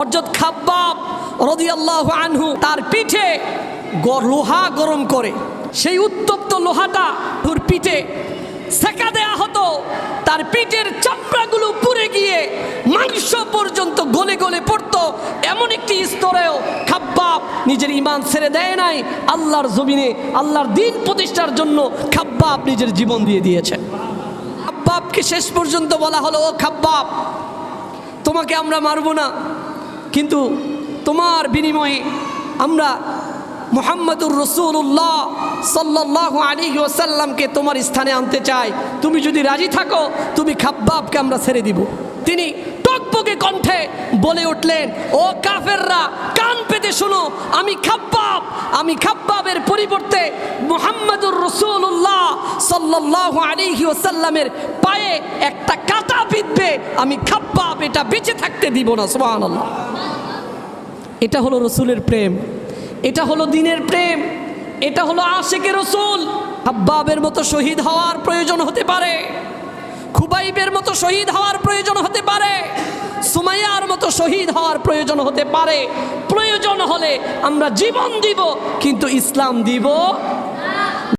হজরত খাব্বাব রদিয়াল্লাহু আনহু তার পিঠে লোহা গরম করে, সেই উত্তপ্ত লোহাটা ওর পিঠে সেকা দেয়া হতো তার পিঠের চামড়াগুলো পুড়ে গিয়ে মাংস পর্যন্ত গলে গলে পড়তো, এমন একটি স্তরেও খাব্বাব নিজের ইমান ছেড়ে দেয় নাই, আল্লাহর জমিনে, আল্লাহর দিন প্রতিষ্ঠার জন্য খাব্বাব নিজের জীবন দিয়ে দিয়েছে। খাব্বাবকে শেষ পর্যন্ত বলা হলো, ও খাব্বাব, তোমাকে আমরা মারব না। কিন্তু তোমার বিনিময়ে আমরা মোহাম্মদুর রসুল্লাহ সাল্লাহ আলী ওসাল্লামকে তোমার স্থানে আনতে চাই। তুমি যদি রাজি থাকো, তুমি খাব্বাবকে আমরা ছেড়ে দিব। তিনি টকবকে কণ্ঠে বলে উঠলেন, ও কাফেররা, কান পেতে শোনো, আমি খাব্বাব, আমি খাব্বাবের পরিবর্তে মোহাম্মদুর রসুল্লাহ সাল্লাহ আলিহি ওসাল্লামের পায়ে একটা কাটা বিঁধবে আমি খাব্বাব, এটা বেঁচে থাকতে দিব না সোহান আল্লাহ এটা হলো রসুলের প্রেম, এটা হলো দিনের প্রেম, এটা হলো আশেকের রসুল। হাব্বাবের মতো শহীদ হওয়ার প্রয়োজন হতে পারে, খুবাইবের মতো শহীদ হওয়ার প্রয়োজন হতে পারে, সুমাইয়ার মতো শহীদ হওয়ার প্রয়োজন হতে পারে। প্রয়োজন হলে আমরা জীবন দিব, কিন্তু ইসলাম দিব